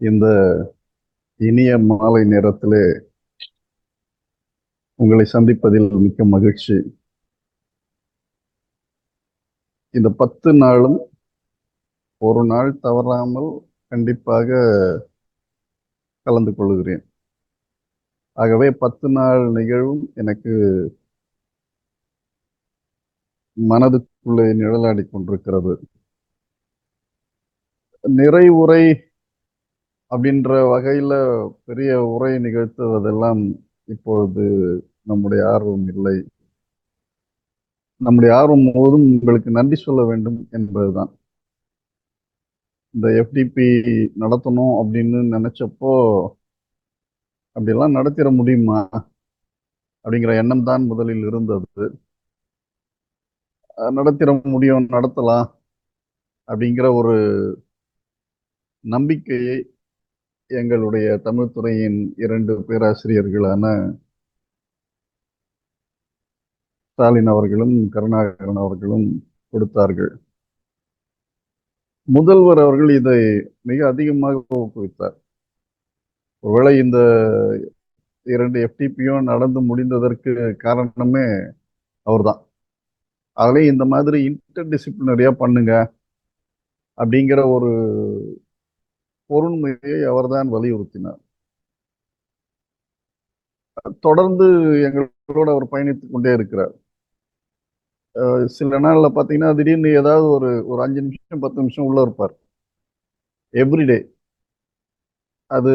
இந்த இனிய மாலை நேரத்திலே உங்களை சந்திப்பதில் மிக்க மகிழ்ச்சி. இந்த பத்து நாளும் ஒரு நாள் தவறாமல் கண்டிப்பாக கலந்து கொள்கிறேன். ஆகவே பத்து நாள் நிகழ்வும் எனக்கு மனதுக்குள்ளே நிழலாடி கொண்டிருக்கிறது. நிறை உரை அப்படின்ற வகையில் பெரிய உரை நிகழ்த்துவதெல்லாம் இப்பொழுது நம்முடைய ஆர்வம் இல்லை. நம்முடைய ஆர்வம் முழுவதும் உங்களுக்கு நன்றி சொல்ல வேண்டும் என்பதுதான். இந்த எஃப்டிபி நடத்தணும் அப்படின்னு நினைச்சப்போ அப்படியெல்லாம் நடத்திட முடியுமா? அப்படிங்கிற எண்ணம் தான் முதலில் இருந்தது. நடத்திட முடியும் நடத்தலாம் அப்படிங்கிற ஒரு நம்பிக்கையை எங்களுடைய தமிழ்துறையின் இரண்டு பேராசிரியர்களான ஸ்டாலின் அவர்களும் கருணாகரன் அவர்களும் கொடுத்தார்கள். முதல்வர் அவர்கள் இதை மிக அதிகமாக ஊக்குவித்தார். ஒருவேளை இந்த இரண்டு எஃப்டிபியும் நடந்து முடிந்ததற்கு காரணமே அவர்தான். அதிலே இந்த மாதிரி இன்டர் டிசிப்ளினரியா பண்ணுங்க அப்படிங்கிற ஒரு பொருண்மையை அவர்தான் வலியுறுத்தினார். தொடர்ந்து எங்களோட அவர் பயணித்துக் கொண்டே இருக்கிறார். சில நாளில் பார்த்தீங்கன்னா திடீர்னு ஏதாவது ஒரு ஒரு அஞ்சு நிமிஷம் பத்து நிமிஷம் உள்ள இருப்பார். எவ்ரிடே அது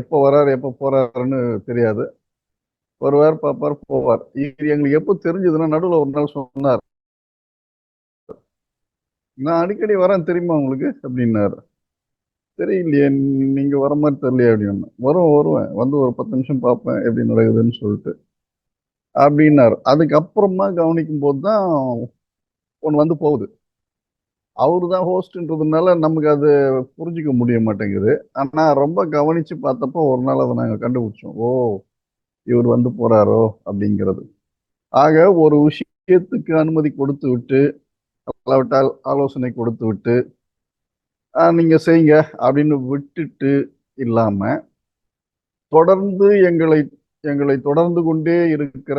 எப்போ வராரு எப்போ போறாருன்னு தெரியாது. வருவார் பார்ப்பார் போவார். இது எங்களுக்கு எப்போ தெரிஞ்சதுன்னா நடுவில் ஒரு நாள் சொன்னார். நான் அடிக்கடி வரேன் தெரியுமா உங்களுக்கு? அப்படின்னாரு. தெரியலையே நீங்கள் வர மாதிரி தெரியலையே அப்படின்னு. வரும் வருவேன். வந்து ஒரு பத்து நிமிஷம் பார்ப்பேன் எப்படி நடக்குதுன்னு சொல்லிட்டு. அப்படின்னாரு. அதுக்கப்புறமா கவனிக்கும் போது தான் ஒன்று வந்து போகுது. அவரு தான் ஹோஸ்ட்ன்றதுனால நமக்கு அது புரிஞ்சிக்க முடிய மாட்டேங்குது. ஆனால் ரொம்ப கவனித்து பார்த்தப்போ ஒரு நாள் அதை நாங்கள் கண்டுபிடிச்சோம். ஓ இவர் வந்து போகிறாரோ அப்படிங்கிறது. ஆக ஒரு விஷயத்துக்கு அனுமதி கொடுத்து விட்டு அல்லாவிட்டால் ஆலோசனை கொடுத்து விட்டு நீங்கள் செய்யுங்க அப்படின்னு விட்டுட்டு இல்லாமல் தொடர்ந்து எங்களை எங்களை தொடர்ந்து கொண்டே இருக்கிற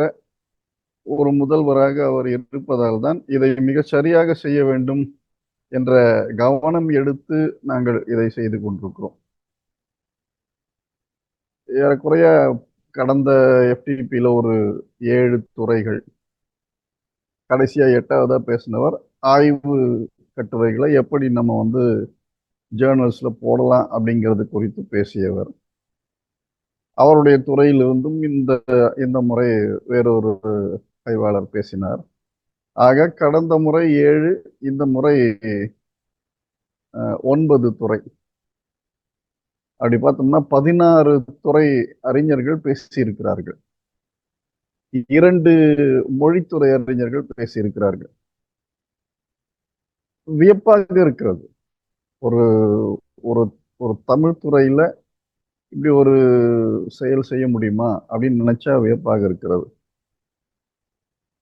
ஒரு முதல்வராக அவர் இருப்பதால் தான் இதை மிக சரியாக செய்ய வேண்டும் என்ற கவனம் எடுத்து நாங்கள் இதை செய்து கொண்டிருக்கிறோம். ஏறக்குறைய கடந்த எஃப்டிபியில் ஒரு ஏழு துறைகள் கடைசியாக எட்டாவதாக பேசினவர் ஆய்வு கட்டுரைகளை எப்படி நம்ம வந்து ஜேர்னல்ஸ்ல போடலாம் அப்படிங்கிறது குறித்து பேசியவர். அவருடைய துறையிலிருந்தும் இந்த இந்த முறை வேறொரு ஆய்வாளர் பேசினார். ஆக கடந்த முறை ஏழு இந்த முறை ஒன்பது துறை. அப்படி பார்த்தோம்னா பதினாறு துறை அறிஞர்கள் பேசியிருக்கிறார்கள். இரண்டு மொழித்துறை அறிஞர்கள் பேசியிருக்கிறார்கள். வியப்பாக இருக்கிறது. ஒரு ஒரு ஒரு தமிழ் துறையில் இப்படி ஒரு செயல் செய்ய முடியுமா அப்படின்னு நினைச்சா வியப்பாக இருக்கிறது.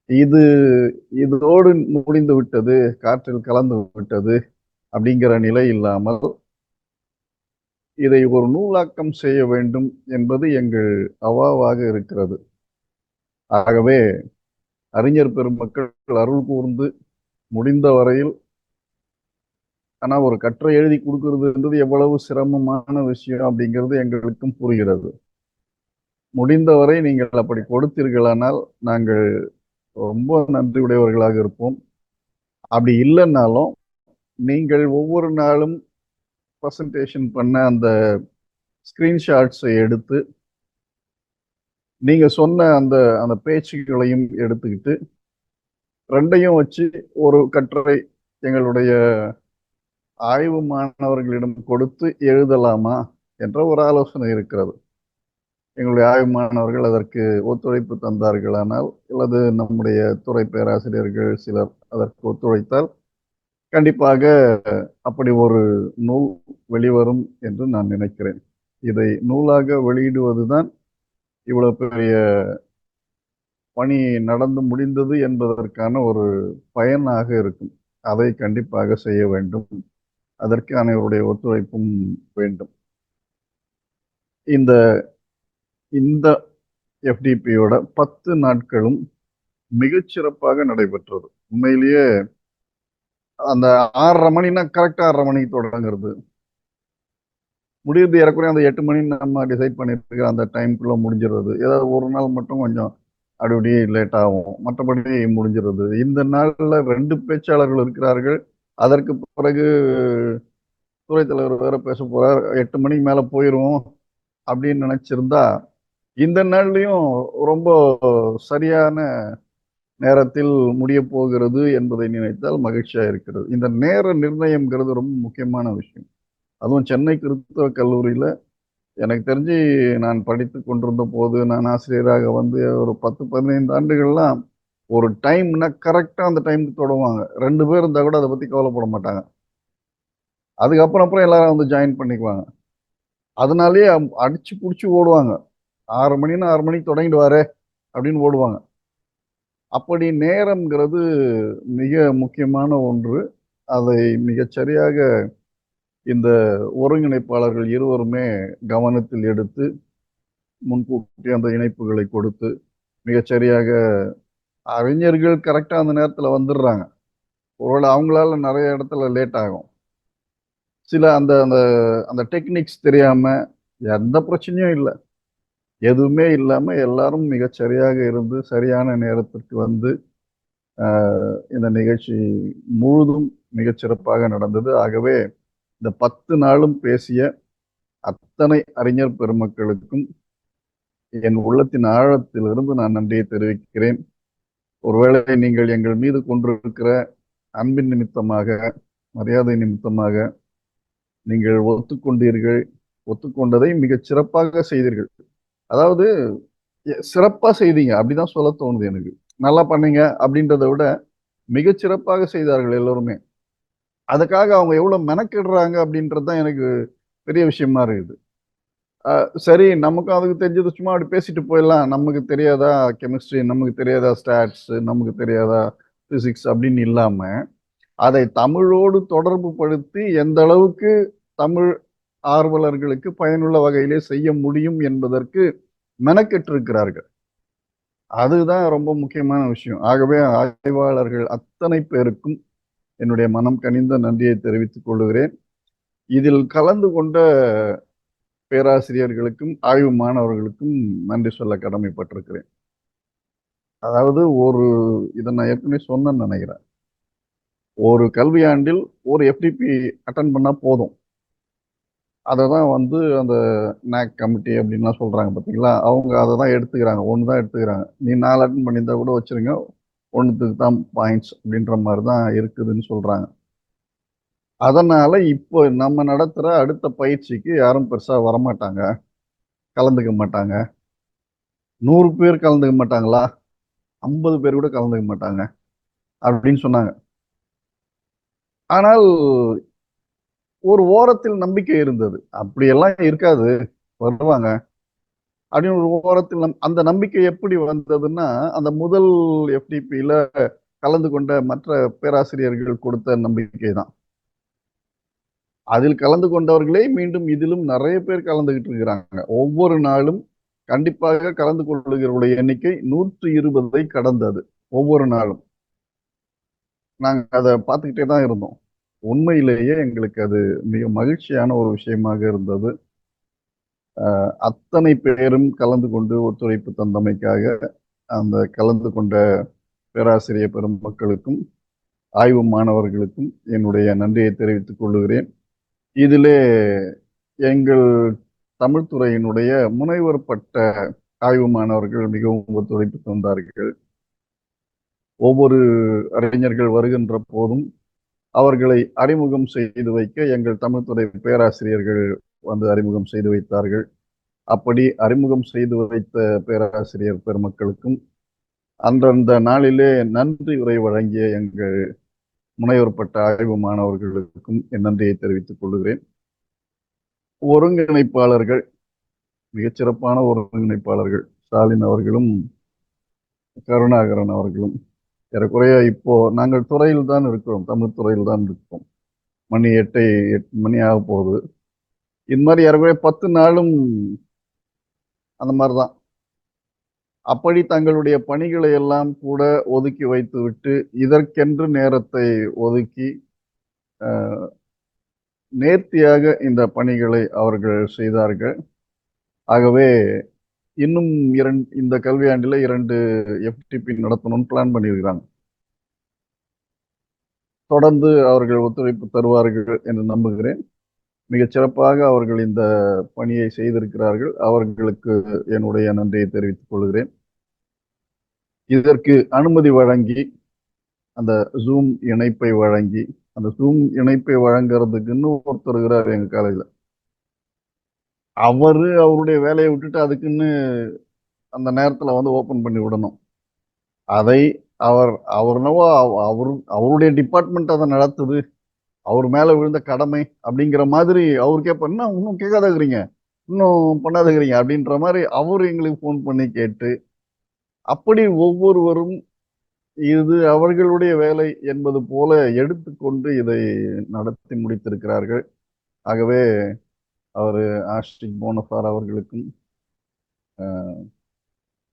இது இதோடு முடிந்து விட்டது காற்றில் கலந்து விட்டது அப்படிங்கிற நிலை இல்லாமல் இதை ஒரு நூலாக்கம் செய்ய வேண்டும் என்பது எங்கள் அவாவாக இருக்கிறது. ஆகவே அறிஞர் பெருமக்கள் அருள் கூர்ந்து முடிந்த வரையில் ஆனா ஒரு கற்றை எழுதி கொடுக்கறதுன்றது எவ்வளவு சிரமமான விஷயம் அப்படிங்கிறது எங்களுக்கும் புரிகிறது. முடிந்தவரை நீங்கள் அப்படி கொடுத்தீர்களானால் நாங்கள் ரொம்ப நன்றி உடையவர்களாக இருப்போம். அப்படி இல்லைன்னாலும் நீங்கள் ஒவ்வொரு நாளும் ப்ரெசன்டேஷன் பண்ண அந்த ஸ்க்ரீன்ஷாட்ஸை எடுத்து நீங்கள் சொன்ன அந்த அந்த பேச்சுகளையும் எடுத்துக்கிட்டு ரெண்டையும் வச்சு ஒரு கட்டுரை எங்களுடைய ஆய்வு மாணவர்களிடம் கொடுத்து எழுதலாமா என்ற ஒரு ஆலோசனை இருக்கிறது. எங்களுடைய ஆய்வு மாணவர்கள் அதற்கு ஒத்துழைப்பு தந்தார்களானால் அல்லது நம்முடைய துறை பேராசிரியர்கள் சிலர் அதற்கு ஒத்துழைத்தால் கண்டிப்பாக அப்படி ஒரு நூல் வெளிவரும் என்று நான் நினைக்கிறேன். இதை நூலாக வெளியிடுவதுதான் இவ்வளவு பெரிய பணி நடந்து முடிந்தது என்பதற்கான ஒரு பயனாக இருக்கும். அதை கண்டிப்பாக செய்ய வேண்டும். அதற்கு அனைவருடைய ஒத்துழைப்பும் வேண்டும். இந்த இந்த எஃப்டிபியோட பத்து நாட்களும் மிகச்சிறப்பாக நடைபெற்றது. உண்மையிலேயே அந்த ஆறரை மணினா கரெக்டாக ஆறரை மணிக்கு தொடங்குறது. முடியுது ஏறக்குறைய அந்த எட்டு மணி நம்ம டிசைட் பண்ணிட்டு அந்த டைம்குள்ளே முடிஞ்சிடுறது. ஏதாவது ஒரு நாள் மட்டும் கொஞ்சம் அப்படி அப்படியே லேட் ஆகும். மற்றபடி முடிஞ்சிடுறது. இந்த நாளில் ரெண்டு பேச்சாளர்கள் இருக்கிறார்கள். அதற்கு பிறகு துறை தலைவர் வேற பேச போறார். எட்டு மணிக்கு மேல போயிரும் அப்படின்னு நினைச்சிருந்தா இந்த நாள்லயும் ரொம்ப சரியான நேரத்தில் முடிய போகிறது என்பதை நினைத்தால் மகிழ்ச்சியா இருக்கிறது. இந்த நேர நிர்ணயம்ங்கிறது ரொம்ப முக்கியமான விஷயம். அதுவும் சென்னை கிறிஸ்தவ கல்லூரியில எனக்கு தெரிஞ்சு நான் படித்து கொண்டிருந்த போது நான் ஆசிரியராக வந்து ஒரு பத்து பதினைந்து ஆண்டுகள்லாம் ஒரு டைம்னா கரெக்டாக அந்த டைமுக்கு தொடுவாங்க. ரெண்டு பேர் இருந்தால் கூட அதை பற்றி கவலைப்பட மாட்டாங்க. அதுக்கப்புறம் அப்புறம் எல்லாரும் வந்து ஜாயின் பண்ணிக்குவாங்க. அதனாலேயே அடிச்சு பிடிச்சி ஓடுவாங்க. ஆறு மணின்னு ஆறு மணிக்கு தொடங்கிடுவாரே அப்படின்னு ஓடுவாங்க. அப்படி நேரம்ங்கிறது மிக முக்கியமான ஒன்று. அதை மிகச்சரியாக இந்த ஒருங்கிணைப்பாளர்கள் இருவருமே கவனத்தில் எடுத்து முன்கூட்டி அந்த இணைப்புகளை கொடுத்து மிகச்சரியாக அறிஞர்கள் கரெக்டாக அந்த நேரத்தில் வந்துடுறாங்க. ஒருவேளை அவங்களால நிறைய இடத்துல லேட் ஆகும். சில அந்த அந்த அந்த டெக்னிக்ஸ் தெரியாமல் எந்த பிரச்சனையும் இல்லை. எதுவுமே இல்லாமல் எல்லாரும் மிகச்சரியாக சரியாக இருந்து சரியான நேரத்திற்கு வந்து இந்த நிகழ்ச்சி முழுதும் மிகச் சிறப்பாக நடந்தது. ஆகவே இந்த பத்து நாளும் பேசிய அத்தனை அறிஞர் பெருமக்களுக்கும் என் உள்ளத்தின் ஆழத்திலிருந்து நான் நன்றியை தெரிவிக்கிறேன். ஒருவேளை நீங்கள் எங்கள் மீது கொண்டிருக்கிற அன்பின் நிமித்தமாக மரியாதை நிமித்தமாக நீங்கள் ஒத்துக்கொண்டீர்கள் ஒத்துக்கொண்டதை மிகச் சிறப்பாக செய்தீர்கள். அதாவது சிறப்பா செய்தீங்க. அப்படிதான் சொல்ல தோணுது எனக்கு. நல்லா பண்ணீங்க அப்படின்றத விட மிகச் சிறப்பாக செய்தார்கள் எல்லோருமே. அதுக்காக அவங்க எவ்வளவு மெனக்கிடுறாங்க அப்படின்றது தான் எனக்கு பெரிய விஷயமா இருக்குது. சரி நமக்கும் அதுக்கு தெரிஞ்சது சும்மா அப்படி பேசிட்டு போயிடலாம். நமக்கு தெரியாதா கெமிஸ்ட்ரி நமக்கு தெரியாதா ஸ்டாட்ஸ் நமக்கு தெரியாதா ஃபிசிக்ஸ் அப்படின்னு இல்லாம அதை தமிழோடு தொடர்பு படுத்தி எந்த அளவுக்கு தமிழ் ஆர்வலர்களுக்கு பயனுள்ள வகையிலே செய்ய முடியும் என்பதற்கு மெனக்கெட்டிருக்கிறார்கள். அதுதான் ரொம்ப முக்கியமான விஷயம். ஆகவே ஆய்வாளர்கள் அத்தனை பேருக்கும் என்னுடைய மனம் கனிந்த நன்றியை தெரிவித்துக் கொள்கிறேன். இதில் கலந்து கொண்ட பேராசிரியர்களுக்கும் ஆய்வு மாணவர்களுக்கும் நன்றி சொல்ல கடமைப்பட்டிருக்கிறேன். அதாவது ஒரு இதை நான் ஏற்கனவே சொன்னேன்னு நினைக்கிறேன். ஒரு கல்வியாண்டில் ஒரு எஃப்டிபி அட்டன் பண்ணால் போதும். அதை தான் வந்து அந்த நேக் கமிட்டி அப்படின்லாம் சொல்கிறாங்க பார்த்தீங்களா? அவங்க அதை தான் எடுத்துக்கிறாங்க. ஒன்று தான் எடுத்துக்கிறாங்க. நீ நாலு அட்டன் பண்ணியிருந்தா கூட வச்சுருங்க. ஒன்றுத்துக்கு தான் பாயிண்ட்ஸ் அப்படின்ற மாதிரி தான் இருக்குதுன்னு சொல்கிறாங்க அதனால் இப்போ நம்ம நடத்துகிற அடுத்த பயிற்சிக்கு யாரும் பெருசாக வரமாட்டாங்க. கலந்துக்க மாட்டாங்க. நூறு பேர் கலந்துக்க மாட்டாங்களா? ஐம்பது பேர் கூட கலந்துக்க மாட்டாங்க அப்படின்னு சொன்னாங்க. ஆனால் ஒரு ஓரத்தில் நம்பிக்கை இருந்தது. அப்படியெல்லாம் இருக்காது. வருவாங்க. அப்படின்னு ஒரு ஓரத்தில் நம் அந்த நம்பிக்கை எப்படி வந்ததுன்னா அந்த முதல் எஃப்டிபியில் கலந்து கொண்ட மற்ற பேராசிரியர்கள் கொடுத்த நம்பிக்கை தான். அதில் கலந்து கொண்டவர்களே மீண்டும் இதிலும் நிறைய பேர் கலந்துகிட்டு இருக்கிறாங்க. ஒவ்வொரு நாளும் கண்டிப்பாக கலந்து கொள்ளுகிறவருடைய எண்ணிக்கை நூற்றி இருபதை கடந்தது. ஒவ்வொரு நாளும். நாங்கள் அதை பார்த்துக்கிட்டே தான் இருந்தோம். உண்மையிலேயே எங்களுக்கு அது மிக மகிழ்ச்சியான ஒரு விஷயமாக இருந்தது. அத்தனை பேரும் கலந்து கொண்டு ஒத்துழைப்பு தந்தமைக்காக அந்த கலந்து கொண்ட பேராசிரியர் பெருமக்களுக்கும் ஆய்வு மாணவர்களுக்கும் என்னுடைய நன்றியை தெரிவித்துக் கொள்கிறேன். இதிலே எங்கள் தமிழ்துறையினுடைய முனைவர் பட்ட ஆய்வு மாணவர்கள் மிகவும் ஒத்துழைப்பு தந்தார்கள். ஒவ்வொரு அறிஞர்கள் வருகின்ற போதும் அவர்களை அறிமுகம் செய்து வைக்க எங்கள் தமிழ்துறை பேராசிரியர்கள் வந்து அறிமுகம் செய்து வைத்தார்கள். அப்படி அறிமுகம் செய்து வைத்த பேராசிரியர் பெருமக்களுக்கும் அன்றந்த நாளிலே நன்றி உரை வழங்கிய எங்கள் முனைவர்பட்ட ஆய்வு மாணவர்களுக்கும் என் நன்றியை தெரிவித்துக் கொள்கிறேன். ஒருங்கிணைப்பாளர்கள் மிகச்சிறப்பான ஒருங்கிணைப்பாளர்கள் ஸ்டாலின் அவர்களும் கருணாகரன் அவர்களும் ஏறக்குறைய இப்போ நாங்கள் துறையில் தான் இருக்கிறோம் தமிழ் துறையில் தான் இருக்கோம் மணி எட்டை எட்டு மணி ஆக போகுது. இது மாதிரி ஏறக்குறைய பத்து நாளும் அந்த மாதிரி தான். அப்படி தங்களுடைய பணிகளை எல்லாம் கூட ஒதுக்கி வைத்துவிட்டு இதற்கென்று நேரத்தை ஒதுக்கி நேர்த்தியாக இந்த பணிகளை அவர்கள் செய்தார்கள். ஆகவே இன்னும் இரண்டு இந்த கல்வியாண்டில் இரண்டு எஃப்டிபி நடத்தணும்னு பிளான் பண்ணியிருக்கிறாங்க. தொடர்ந்து அவர்கள் ஒத்துழைப்பு தருவார்கள் என்று நம்புகிறேன். மிகச் சிறப்பாக அவர்கள் இந்த பணியை செய்திருக்கிறார்கள். அவர்களுக்கு என்னுடைய நன்றியை தெரிவித்துக் கொள்கிறேன். இதற்கு அனுமதி வழங்கி அந்த ஜூம் இணைப்பை வழங்கி அந்த ஜூம் இணைப்பை வழங்குறதுக்குன்னு ஒருத்தர் இருக்கிறார் எங்க காலேஜில் அவரு அவருடைய வேலையை விட்டுட்டு அதுக்குன்னு அந்த நேரத்தில் வந்து ஓப்பன் பண்ணி விடணும். அதை அவர் அவர் என்னவோ அவர் அவருடைய டிபார்ட்மெண்ட் அதை நடத்துது. அவர் மேலே விழுந்த கடமை அப்படிங்கிற மாதிரி அவர் கேட்ப இன்னும் கேட்காதக்கிறீங்க இன்னும் பண்ணாதகிறீங்க அப்படின்ற மாதிரி அவர் எங்களுக்கு ஃபோன் பண்ணி கேட்டு அப்படி ஒவ்வொருவரும் இது அவர்களுடைய வேலை என்பது போல எடுத்துக்கொண்டு இதை நடத்தி முடித்திருக்கிறார்கள். ஆகவே அவர் ஆஷ்டிக் போனஃபார் அவர்களுக்கும்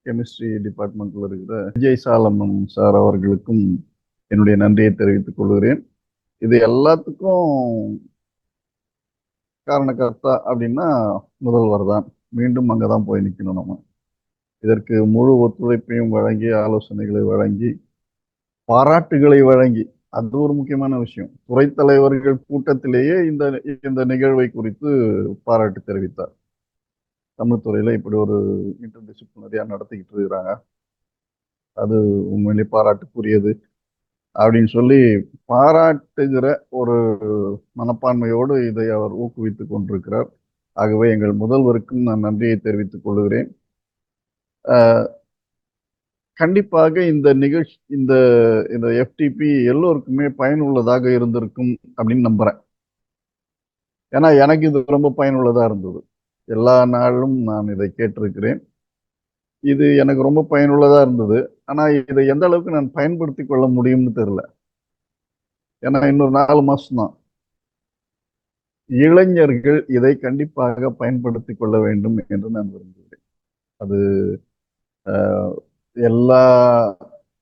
கெமிஸ்ட்ரி டிபார்ட்மெண்ட்டில் இருக்கிற விஜய் சாலமன் சார் அவர்களுக்கும் என்னுடைய நன்றியை தெரிவித்துக் கொள்கிறேன். இது எல்லாத்துக்கும் காரணக்கர்த்தா அப்படின்னா முதல்வர் தான். மீண்டும் அங்கே தான் போய் நிற்கணும் நம்ம. இதற்கு முழு ஒத்துழைப்பையும் வழங்கி ஆலோசனைகளை வழங்கி பாராட்டுகளை வழங்கி அது ஒரு முக்கியமான விஷயம். துறை தலைவர்கள் கூட்டத்திலேயே இந்த இந்த நிகழ்வை குறித்து பாராட்டு தெரிவித்தார். தமிழ் துறையில இப்படி ஒரு இன்டர்டிசிப்ளினரியா நடத்திக்கிட்டு இருக்கிறாங்க. அது உண்மையிலே பாராட்டுக்குரியது. அப்படின்னு சொல்லி பாராட்டுகிற ஒரு மனப்பான்மையோடு இதை அவர் ஊக்குவித்துக் கொண்டிருக்கிறார். ஆகவே எங்கள் முதல்வருக்கும் நான் நன்றியை தெரிவித்துக் கொள்கிறேன். கண்டிப்பாக இந்த நிகழ்ச்சி இந்த இந்த எஃப்டிபி எல்லோருக்குமே பயனுள்ளதாக இருந்திருக்கும் அப்படின்னு நம்புறேன். ஏன்னா எனக்கு இது ரொம்ப பயனுள்ளதாக இருந்தது. எல்லா நாளும் நான் இதை கேட்டிருக்கிறேன். இது எனக்கு ரொம்ப பயனுள்ளதாக இருந்தது. ஆனால் இதை எந்த அளவுக்கு நான் பயன்படுத்தி கொள்ள முடியும்னு தெரில ஏன்னா இன்னொரு நாலு மாதம்தான் இளைஞர்கள் இதை கண்டிப்பாக பயன்படுத்தி கொள்ள வேண்டும் என்று நான் விரும்புகிறேன். அது ஆஹ், எல்லா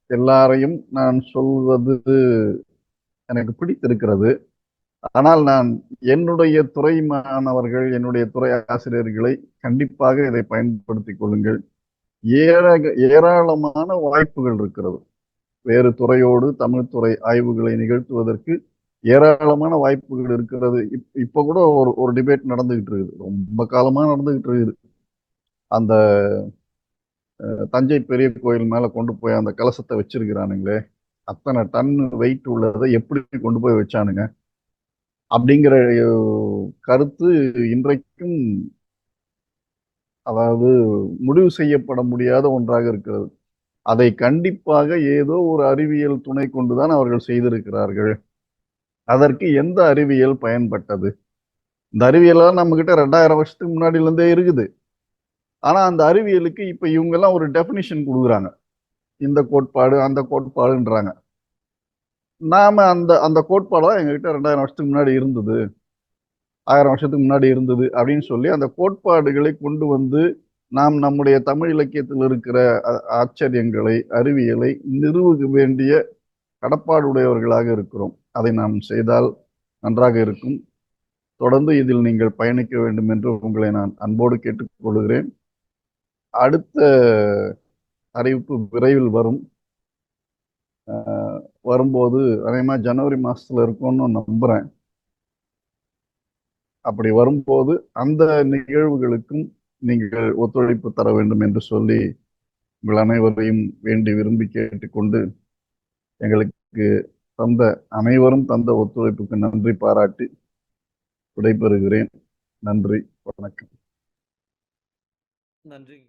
எல்லாரையும் நான் சொல்வது எனக்கு பிடித்திருக்கிறது. ஆனால் நான் என்னுடைய துறை மாணவர்கள் என்னுடைய துறை ஆசிரியர்களை கண்டிப்பாக இதை பயன்படுத்திக் கொள்ளுங்கள். ஏற ஏராளமான வாய்ப்புகள் இருக்கிறது. வேறு துறையோடு தமிழ் துறை ஆய்வுகளை நிகழ்த்துவதற்கு ஏராளமான வாய்ப்புகள் இருக்கிறது. இப்- இப்போ கூட ஒரு ஒரு டிபேட் நடந்துகிட்டு இருக்குது. ரொம்ப காலமாக நடந்துகிட்டு இருக்குது. அந்த தஞ்சை பெரிய கோயில் மேலே கொண்டு போய் அந்த கலசத்தை வச்சிருக்கிறானுங்களே அத்தனை டன் வெயிட் உள்ளதை எப்படி கொண்டு போய் வச்சானுங்க? அப்படிங்கிற கருத்து இன்றைக்கும் அதாவது முடிவு செய்யப்பட முடியாத ஒன்றாக இருக்கிறது. அதை கண்டிப்பாக ஏதோ ஒரு அறிவியல் துணை கொண்டுதான் அவர்கள் செய்திருக்கிறார்கள். அதற்கு எந்த அறிவியல் பயன்பட்டது? இந்த அறிவியலாம் நம்ம கிட்ட ரெண்டாயிரம் வருஷத்துக்கு முன்னாடில இருந்தே இருக்குது. ஆனா அந்த அறிவியலுக்கு இப்ப இவங்க எல்லாம் ஒரு டெபினிஷன் கொடுக்குறாங்க. இந்த கோட்பாடு அந்த கோட்பாடுன்றாங்க. நாம அந்த அந்த கோட்பாடு எங்ககிட்ட ரெண்டாயிரம் வருஷத்துக்கு முன்னாடி இருந்தது. ஆயிரம் வருஷத்துக்கு முன்னாடி இருந்தது அப்படின்னு சொல்லி அந்த கோட்பாடுகளை கொண்டு வந்து நாம் நம்முடைய தமிழ் இலக்கியத்தில் இருக்கிற ஆச்சரியங்களை அறிவியலை நிறுவ வேண்டிய கடப்பாடுடையவர்களாக இருக்கிறோம். அதை நாம் செய்தால் நன்றாக இருக்கும். தொடர்ந்து இதில் நீங்கள் பயணிக்க வேண்டும் என்று உங்களை நான் அன்போடு கேட்டுக்கொள்கிறேன். அடுத்த அறிவிப்பு விரைவில் வரும். வரும்போது அதேமாதிரி ஜனவரி மாதத்தில் இருக்கும்னு நம்புகிறேன் அப்படி வரும்போது அந்த நிகழ்வுகளுக்கும் நீங்கள் ஒத்துழைப்பு தர வேண்டும் என்று சொல்லி உங்கள் அனைவரையும் வேண்டி விரும்பி கேட்டுக்கொண்டு எங்களுக்கு தந்த அனைவரும் தந்த ஒத்துழைப்புக்கு நன்றி பாராட்டி விடைபெறுகிறேன். நன்றி வணக்கம். நன்றி